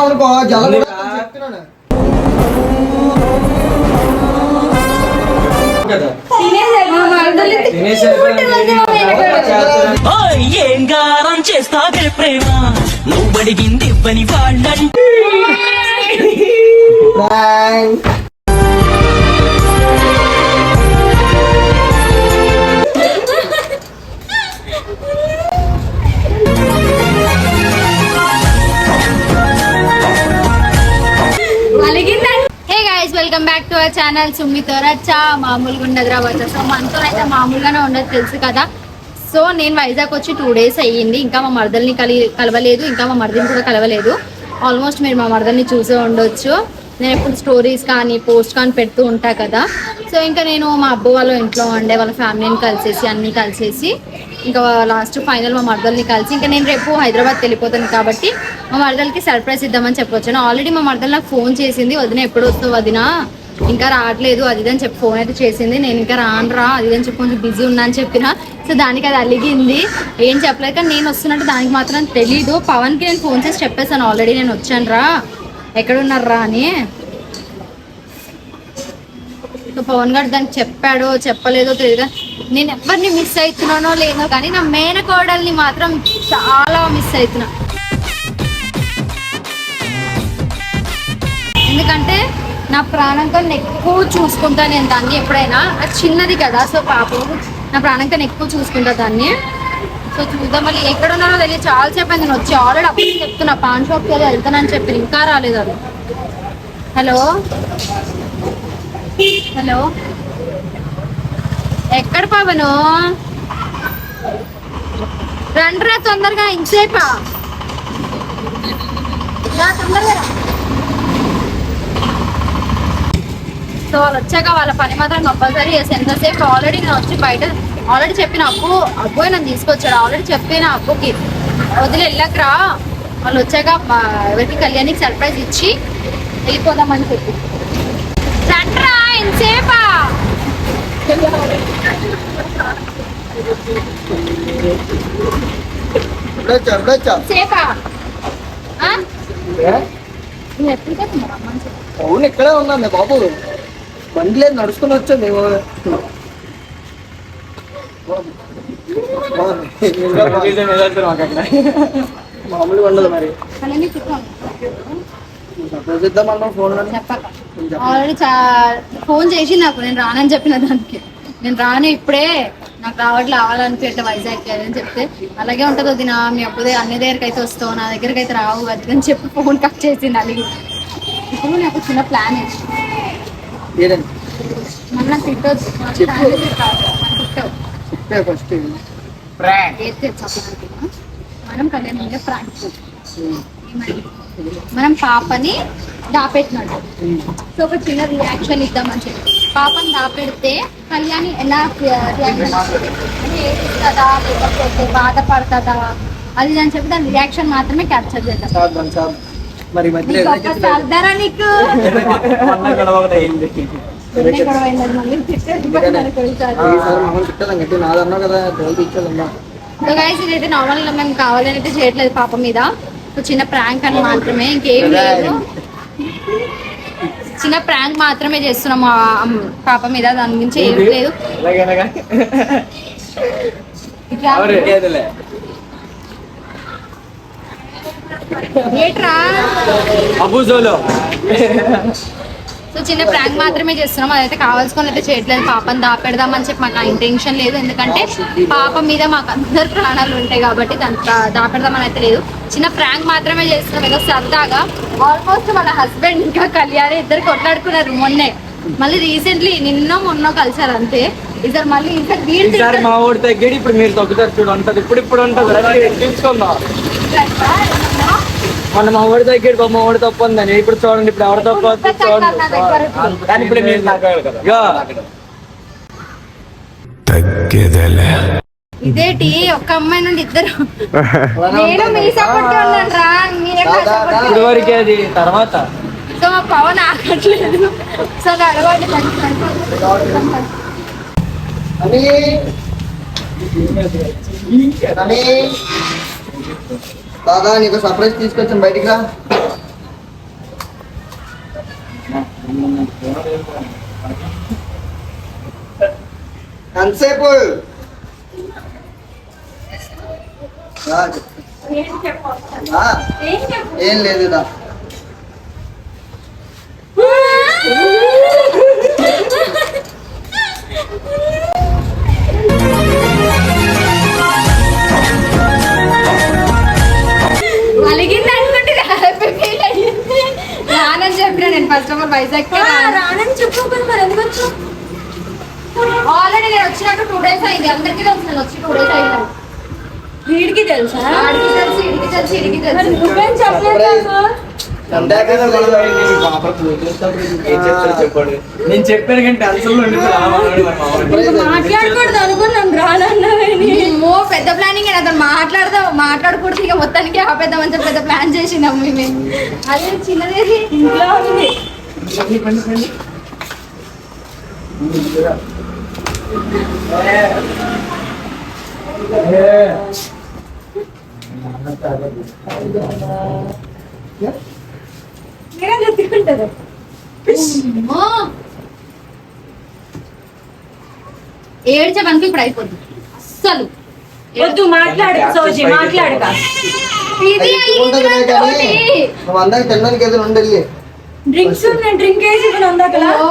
అనుకో జల చెప్తున్నాను. ఏం గారం చేస్తావే ప్రేమ? నువ్వు అడిగింది ఇవ్వని వాళ్ళంటే welcome back to our channel సుమ్మితో రచ్చా. మామూలుగా ఉండదురా వచ్చా సో మనతో అయితే మామూలుగానే ఉండదు తెలుసు కదా. సో నేను వైజాగ్ వచ్చి టూ డేస్ అయ్యింది. ఇంకా మా మరదల్ని కలి కలవలేదు. ఇంకా మా మరదల్ని కూడా కలవలేదు. ఆల్మోస్ట్ మీరు మా మరదల్ని చూసే ఉండొచ్చు. నేను ఎప్పుడు స్టోరీస్ కానీ పోస్ట్ కానీ పెడుతూ ఉంటా కదా. సో ఇంకా నేను మా అబ్బు వాళ్ళ ఇంట్లో ఉండే వాళ్ళ ఫ్యామిలీని కలిసేసి అన్నీ కలిసేసి ఇంకా లాస్ట్ ఫైనల్ మా మరదల్ని కలిసి ఇంకా నేను రేపు హైదరాబాద్ వెళ్ళిపోతాను కాబట్టి మా మరదలకి సర్ప్రైజ్ ఇద్దామని చెప్పొచ్చాను. ఆల్రెడీ మా మరదలు నాకు ఫోన్ చేసింది వదిన ఎప్పుడు వస్తావు వదిన? ఇంకా రావట్లేదు అది అని చెప్పి ఫోన్ అయితే చేసింది. నేను ఇంకా రాను రా అది అని చెప్పి కొంచెం బిజీ ఉన్నా అని చెప్పిన. సో దానికి అది అలిగింది. ఏం చెప్పలేదు కానీ నేను వస్తున్నట్టు దానికి మాత్రం తెలీదు. పవన్కి నేను ఫోన్ చేసి చెప్పేసాను ఆల్రెడీ నేను వచ్చాను రా ఎక్కడున్నారు రా అని పవన్ గారు దానికి చెప్పాడో చెప్పలేదో తెలియదు. కానీ నేను ఎవరిని మిస్ అవుతున్నానో లేదో కానీ నా మేనకోడల్ని మాత్రం చాలా మిస్ అవుతున్నా ఎందుకంటే నా ప్రాణంతో ఎక్కువ చూసుకుంటా నేను దాన్ని ఎప్పుడైనా. అది చిన్నది కదా సో పాపం నా ప్రాణంతో ఎక్కువ చూసుకుంటా దాన్ని. సో చూద్దాం. మళ్ళీ ఎక్కడ ఉన్నారో తెలియదు. చాలా సేపు నేను వచ్చి ఆల్రెడీ అప్పుడు చెప్తున్నా. పాన్ షాప్కి వెళ్ళి వెళ్తానని చెప్పి. ఇంకా రాలేదు అది. హలో? హలో? ఎక్కడ పవను? రండిరా తొందరగా. ఇంతసేపా? రా, తొందరగా సో వాళ్ళు వచ్చాక వాళ్ళ పని మాత్రం కంపల్సరీ చేసి ఎంతసేపు ఆల్రెడీ నేను వచ్చి బయట ఆల్రెడీ చెప్పిన అప్పు అబ్బోయ్ నన్ను తీసుకొచ్చాడు. ఆల్రెడీ చెప్పిన అప్పుకి. వదిలి వెళ్ళకరా. వాళ్ళు వచ్చాక ఎవరికి కళ్యాణికి సర్ప్రైజ్ ఇచ్చి వెళ్ళిపోదామని చెప్పి. రండ్రా ఎంతసేపా. సేపా? నువ్వు ఎప్పుడు అమ్మని చెప్పు. అవును ఇక్కడే ఉన్నాను బాబు. బండి లేదు నడుచుకుని వచ్చాను ఏమో. మామూలుగా ఉండదు మరి. ఫోన్ ఆల్రెడీ చేసి నాకు నేను రానని చెప్పిన దానికి. నేను రాను ఇప్పుడే నాకు రావట్లే రావాలనిపించట్లే వైజాగ్ అని చెప్తే. అలాగే ఉంటుంది వదిన మీ అప్పుడే అన్ని దగ్గరికి అయితే వస్తావు నా దగ్గరికి అయితే రావు అది అని చెప్పి ఫోన్ కట్ చేసింది అలిగి. ఇప్పుడు నాకు చిన్న ప్లాన్ వేసి మన చెప్పే ఫస్ట్. ఏది మనం కళ్యాణ్ మీద ప్రాంక్ ఏమని మనం పాపని దాపెట్టినట్టు సో ఒక చిన్న రియాక్షన్ ఇద్దామని చెప్పి. పాపని దాపెడితే కళ్యాణి ఎలా రియాక్షన్ అంటే ఏడుస్తుందా లేకపోతే బాధపడుతుందా అది అని చెప్పి దాని రియాక్షన్ మాత్రమే క్యాప్చర్ చేద్దాం. మరి నీకు ఇదైతే నార్మల్ మేము కావాలని అయితే చేయట్లేదు పాప మీద చిన్న ప్రాంక్ అని మాత్రమే ఇంకేం లేదు చిన్న ప్రాంక్ మాత్రమే చేస్తున్నాం పాప మీద దాని గురించి ఏం లేదు ఏట్రా అబుజోలో సో చిన్న ప్రాంక్ మాత్రమే చేస్తున్నాం. అదైతే కావాల్సుకొని అయితే చేయట్లేదు. పాపని దాపెడదామని చెప్పి ఆ ఇంటెన్షన్ లేదు. ఎందుకంటే పాప మీద మాకు అందరు ప్రాణాలు ఉంటాయి కాబట్టి దాన్ని దా- దాపెడదామని అయితే లేదు. చిన్న ప్రాంక్ మాత్రమే చేస్తున్నాం. ఏదో సరదాగా ఆల్మోస్ట్ వాళ్ళ హస్బెండ్ ఇంకా కళ్యాణి ఇద్దరు కొట్లాడుకున్నారు మొన్నే. మళ్ళీ రీసెంట్లీ నిన్న మొన్న కలిసారు అంతే. ఈసారి మళ్ళీ ఈసారి వీళ్ళు మా ఊడి తగ్గడి ఇప్పుడు మీరు తగ్గుతారు చూడు ఉంటది ఇప్పుడు ఇప్పుడు ఉంటది మొన్న మా ఊడి తగ్గడి మా ఊడి తప్పు ఉందని ఇప్పుడు చూడండి ఇప్పుడు ఎవరు తప్పు చూడండి. కానీ ఇప్పుడు మీరు ఇగో, ఇదేటి? ఒక్క అమ్మాయి నుండి ఇద్దరు. నేను మీ సపోర్ట్ ఉన్నాను రా మీరే నా support ఇప్పుడు వరకే అది. తర్వాత? సో పవన్ ఆగట్లేదు. సో నడవండి అని అని దాదా నీకు సర్ప్రైజ్ తీసుకొచ్చాను. బయటికి రా. ఎంతసేపు? రా. ఏం లేదు దా నేను చెప్పాను కానీ టెన్షన్లో మాట్లాడకూడదు అనుకున్నాను రానన్నావని ఓ పెద్ద ప్లానింగ్ అతను మాట్లాడదాం మాట్లాడకూడదు ఇక మొత్తానికి ఆపేద్దామని చెప్పి పెద్ద ప్లాన్ చేసినాం మేము అదే చిన్నదేది ఇంట్లో ఉంది. మీరే ఎత్తుకుంటారు అమ్మో. ఏడ్చమనుకో ఇప్పుడు అయిపోద్ది. అస్సలు. వద్దు మాట్లాడు సోజీ మాట్లాడక డ్రింక్స్ నేను డ్రింక్ వేసి ఇప్పుడు నీళ్ళే కాదు,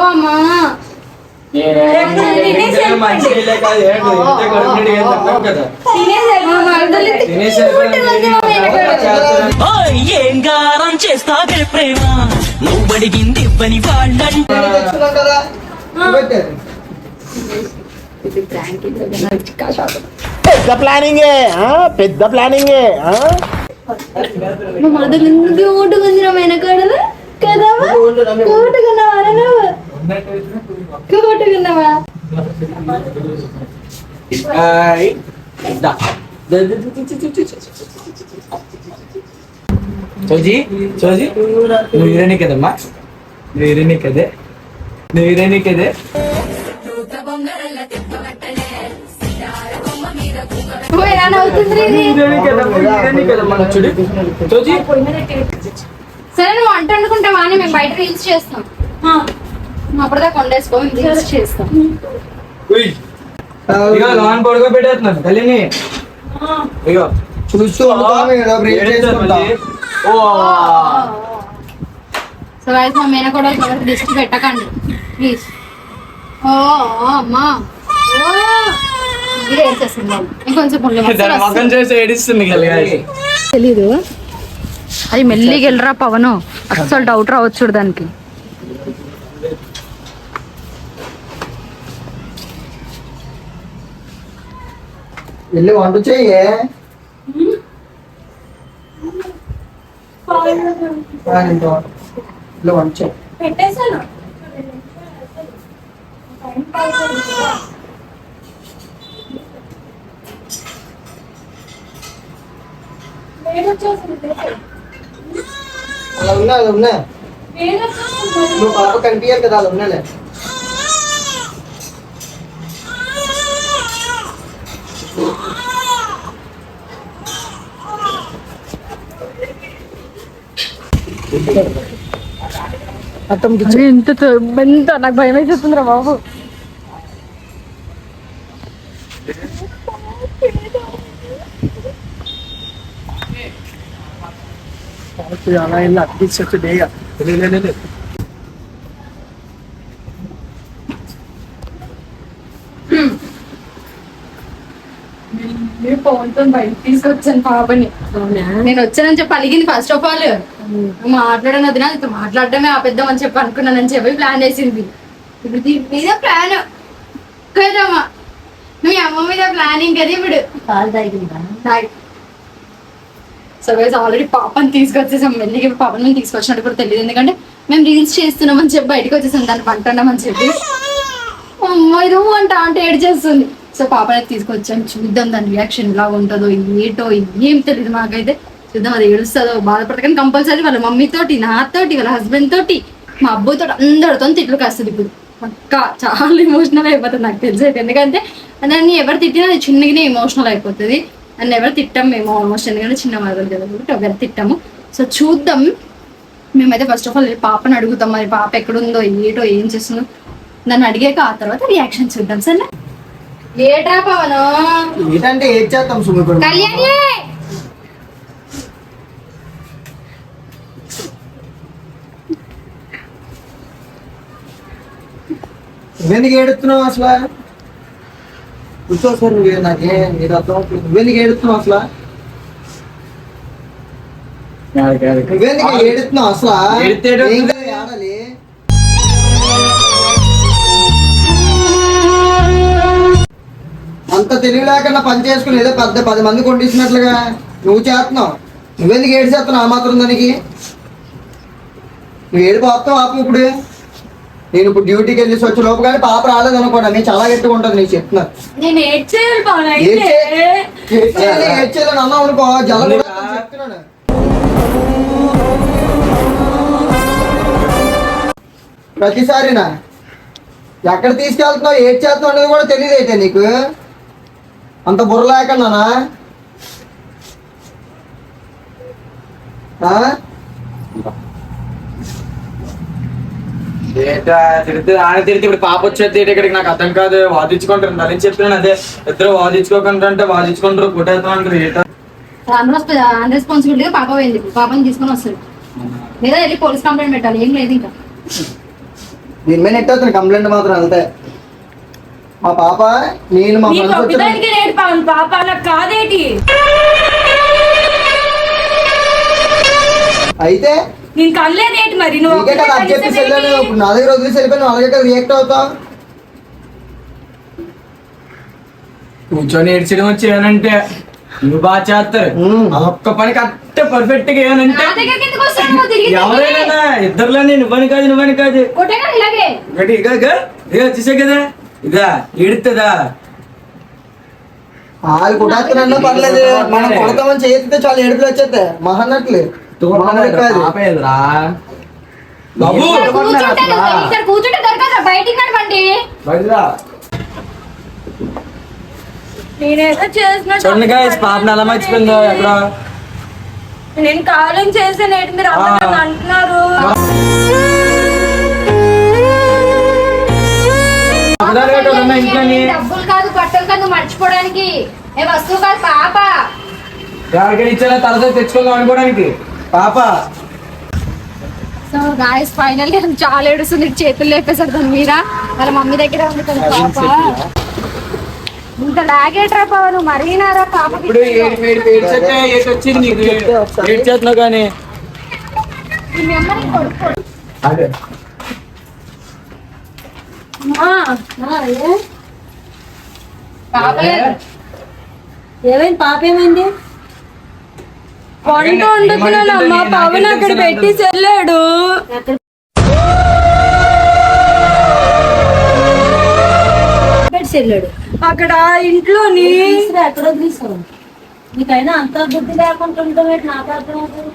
ఏం గారం చేస్తావే ప్రేమ నువ్వు అడిగింది ఇవ్వని వాళ్ళంట పెద్ద ప్లానింగే ఆ? పెద్ద ప్లానింగే ఆ? మా మరదలు ఎందుకు ఓటుకుంది నా వెనకాడలు కదా కోటుకున్నావా నువ్వు? నువ్వు హీరోని కదమ్మా. నువ్వు కదే. నువ్వు కదే. సరే నువ్వు వంట వండుకుంటావా అని మేము బయట రీల్స్ చేస్తాం అప్పటిదాకా రీల్స్ చేస్తాం. ఇగో లోన్ పడుకో పెట్టేస్తున్నాను ఇగో చూస్తూ సో వైస్ మా మేన కూడా దిష్టి పెట్టకండి. ప్లీజ్. ఓ అమ్మా. తెలీదు. అది మెల్లిగా వెళ్ళరా పవను. అస్సలు డౌట్ రావచ్చు దానికి. వెళ్ళి వంట చెయ్యే. వెళ్ళి వంట చెయ్యి. పెట్టేశాను అలా ఉన్నా అలా ఉన్నా. నువ్వు పాప కనిపించాలి కదా అలా ఉన్నాలే. ఎంత ఎంత నాకు భయం వేసేస్తుందిరా బాబు. అలా వెళ్ళి అతికించచ్చు డేగా ఫోన్తో బయట తీసుకొచ్చాను పాపని. నేను వచ్చానని చెప్పి అలిగింది ఫస్ట్ ఆఫ్ ఆల్ మాట్లాడను వదినా నీతో మాట్లాడడమే ఆపేద్దామని చెప్పి అనుకున్నానని చెప్పి ప్లాన్ చేసింది. ఇప్పుడు దీని మీద ప్లాన్ కదమ్మా మీ అమ్మ మీద ప్లానింగ్ కదా ఇప్పుడు. సో గైస్ ఆల్రెడీ పాపని తీసుకొచ్చేసాం. మెల్లిగా పాపని మేము తీసుకొచ్చినట్టు కూడా తెలియదు. ఎందుకంటే మేము రీల్స్ చేస్తున్నామని చెప్పి బయటకు వచ్చేసాం. దాన్ని పంటున్నామని చెప్పి. అమ్మ ఇదో అంట అంటే ఏడు చేస్తుంది. సో పాపని తీసుకొచ్చాం. చూద్దాం దాని రియాక్షన్ ఎలా ఉంటుందో ఏటో ఏం తెలియదు మాకైతే. చూద్దాం అది ఏడుస్తుందో? బాధపడదు కానీ కంపల్సరీ వాళ్ళ మమ్మీతోటి నాతోటి వాళ్ళ హస్బెండ్ తోటి మా అబ్బాయితో అందరితో తిట్లు కాస్తుంది ఇప్పుడు. పక్క చాలా ఎమోషనల్ అయిపోతుంది నాకు తెలిసి ఎందుకంటే దాన్ని ఎవరు తిట్టినా అది చిన్నగానే ఎమోషనల్ అయిపోతుంది. నన్ను ఎవరు తిట్టాం మేము ఆల్మోస్ట్ ఎందుకంటే చిన్న మరదలు కదా కాబట్టి ఎవరు తిట్టాము. సో చూద్దాం. మేమైతే ఫస్ట్ ఆఫ్ ఆల్ పాపని అడుగుతాం. మరి పాప ఎక్కడుందో ఏటో ఏం చేస్తుందో. నన్ను అడిగాక ఆ తర్వాత రియాక్షన్ చూద్దాం. సరే ఏట్రా పవను? ఏంటంటే ఏం ఇప్పుడు? కళ్యాణి! నువ్వెందుకు ఏడుస్తున్నావు అసలు? కూర్చో సార్ నువ్వే నాకే నీకు అర్థం అవుతుంది. నువ్వెందుకు ఏడుస్తున్నావు అసలు? నువ్వెందుకు ఏడుస్తున్నావు అసలు? ఏడాలి అంత తెలివి లేకుండా పని చేసుకుని ఏదో పెద్ద పది మంది కొట్టించినట్లుగా నువ్వు చేస్తున్నావు. నువ్వెందుకు ఏడు చేస్తున్నావు ఆ మాత్రం దానికి? నువ్వు ఏడు పోతావు ఆపు ఇప్పుడు? నేను ఇప్పుడు డ్యూటీకి వెళ్ళేసి వచ్చే లోపు కానీ పాప రాలేదు అనుకోండి నేను చాలా గట్టిగా ఉంటుంది నీకు చెప్తున్నా. నేను ఏడ్చేయాలి అనుకో జల చెప్తున్నాను. ప్రతిసారినా ఎక్కడ తీసుకెళ్తున్నావు ఏడ్ చేస్తున్నావు అనేది కూడా తెలియదు అయితే నీకు. అంత బుర్ర లేకన్నానా ఆ? ఏటా తిడితే ఆయన తిడితే ఇప్పుడు పాప వచ్చేది ఇక్కడికి నాకు అర్థం కాదు వాదించుకుంటారు. అని చెప్పినాను అదే ఇద్దరు వాదించుకోకుండా అంటే వాదించుకుంటారు కొట్టేస్తాం అంటారు ఏటా. అన్రెస్పాన్సిబిలిటీగా పాప పోయింది పాపని తీసుకొని వస్తుంది. లేదా వెళ్ళి పోలీస్ కంప్లైంట్ పెట్టాలి ఏం లేదు ఇంకా. దీని మీద నెట్టవుతుంది కంప్లైంట్ మాత్రం అంతే. మా పాప నేను మా పాప నాకు కాదేటి? అయితే నేను కనలేదేటి మరి? నువ్వు నీకే కదా ఒక్కటే అది చెప్పేసి కనీసం వెళ్ళాను? ఇప్పుడు నా దగ్గర వదిలేసి వెళ్ళిపోయి నువ్వు అలాగే కదా రియాక్ట్ అవుతావు? కూర్చొని ఏడ్చడం వచ్చి ఏమనంటే నువ్వు బాగా చేస్తారు. అదొక్క పని కరెక్ట్ పర్ఫెక్ట్గా ఏమనంటే నా దగ్గరికి ఎందుకు వస్తాడు నువ్వు తిరిగి ఎవరైనా ఇద్దరులోనే నువ్వని కాదు నువ్వని కాదు. కొట్టగా ఇలాగే. ఒకటి ఇక ఇక ఇక చూసా కదా. ఇదా ఎడుతుందా వాళ్ళు కొట్టేస్తున్నా పర్లేదు. మనం కొడతామని చేస్తే చాలా ఏడుపులు వచ్చేస్తాయి. కాదు ఆపేదిరా. బాబు! కూర్చుంటే ఇక్కడ కూర్చుంటే దొరకదు. బయటికి నడవండి. నేనేదో చేసిన చూడండి guys, పాపని ఎలా మర్చిపోయిందో ఎక్కడ? నేను కాలం చేసానేటి మీరు అందరూ నన్ను అంటున్నారు. డబ్బులు కాదు బట్టలు కాదు మర్చిపోవడానికి. ఏ వస్తువు కాదు పాప. ఎవరికైనా ఇచ్చారా తలతో తెచ్చుకుందాం అనుకోవడానికి. పాప. సో గాయస్ ఫైనల్ చాలా ఏడుస్తుంది. చేతులు లేపేశారు దాని మీద వాళ్ళ మమ్మీ దగ్గర ఉంది కదా పాప. ఇంత లాగేట్రా పాప నువ్వు మరీనారా పాప చేస్తున్నావు కానీ. పాప. ఏమైంది? పాప ఏమైంది? వంట వండుతున్నాను అమ్మ పవన్ అక్కడ పెట్టి వెళ్ళాడు. వెళ్ళాడు. అక్కడ ఇంట్లోని ఎక్కడ వదిలేసావు నీకైనా అంత బుద్ధి లేకుండా ఉండడం ఏంటి నాకు అర్థం అవుతుంది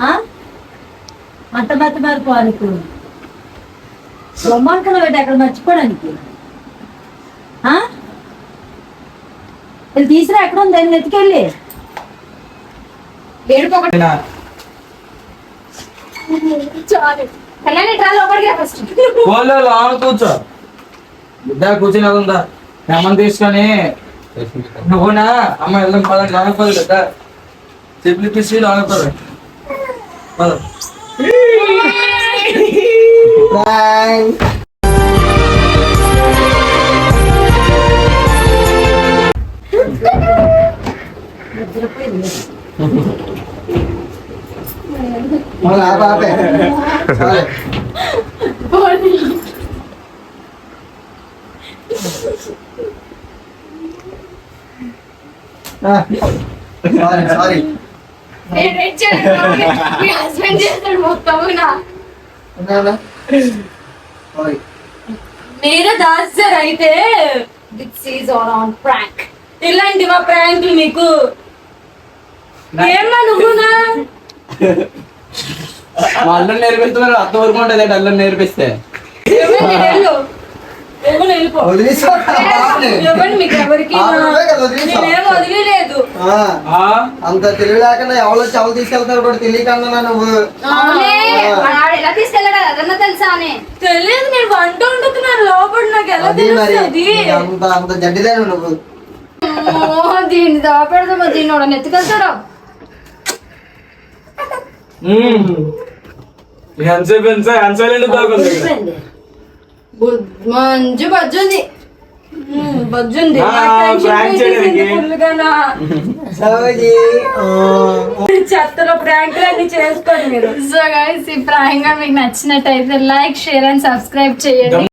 ఆ? అంత మతి మరిపో నీకు బొమ్మనుకున్నావు ఏంటి అక్కడ మర్చిపోవడానికి. తీసిరా ఎక్కడ ఉంది? దాన్ని ఎత్తుకెళ్ళి ఏడుపు ఒకటి చాలు కళ్యాణి ట్రా లోపలికి రా ఫస్ట్ ఫోన్లో లోన కూర్చో. బిడ్డ కూర్చుని ఉందా? అమ్మని తీసుకొని. నువ్వునా? అమ్మ వెళ్దాం పదండి లోన పది బిడ్డ చెప్పులు పిసి లోన పద పద Bye. మళ్ళీ ఆ పాపే సరే. ఆ, సారీ సారీ నేను రెడ్ చేయను మీ హస్బెండ్ చేస్తాడు మొత్తం నా ఉన్నాడా? సారీ మీరే దాస్తారు అయితే this is all on prank ఇలాంటి మా ప్రాంకులు మీకు ఏమ్మా నువ్వునా? మా అల్లం నేర్పిస్తున్నారు అత్త వరకు ఉంటుంది అల్లం నేర్పిస్తే? అంత తెలివి లేకుండా ఎవరో చెవులు తీసుకెళ్తారు కూడా తెలియకుండా నువ్వు. అవునే వాడు ఎలా తీసుకెళ్ళాడు అదన్నా తెలుసా అని. తెలియదు నేను వంట లోపల నాకు ఎలా తెలుస్తుంది? అంత అంత జడ్డిదాను నువ్వు. దీన్ని దాపెడదామా? దీన్ని వాడు ఎంతసేపు ఎంత? ఎంతసేపు? అయిపోయింది. బు- మంచి బజ్జుంది. బజ్జుంది. చెత్తలో ప్రాంకులు అన్ని చేసుకోండి మీరు. సో గైస్ ఈ ప్రాయంగా మీకు నచ్చినట్టయితే లైక్ షేర్ అండ్ సబ్స్క్రైబ్ చేయండి.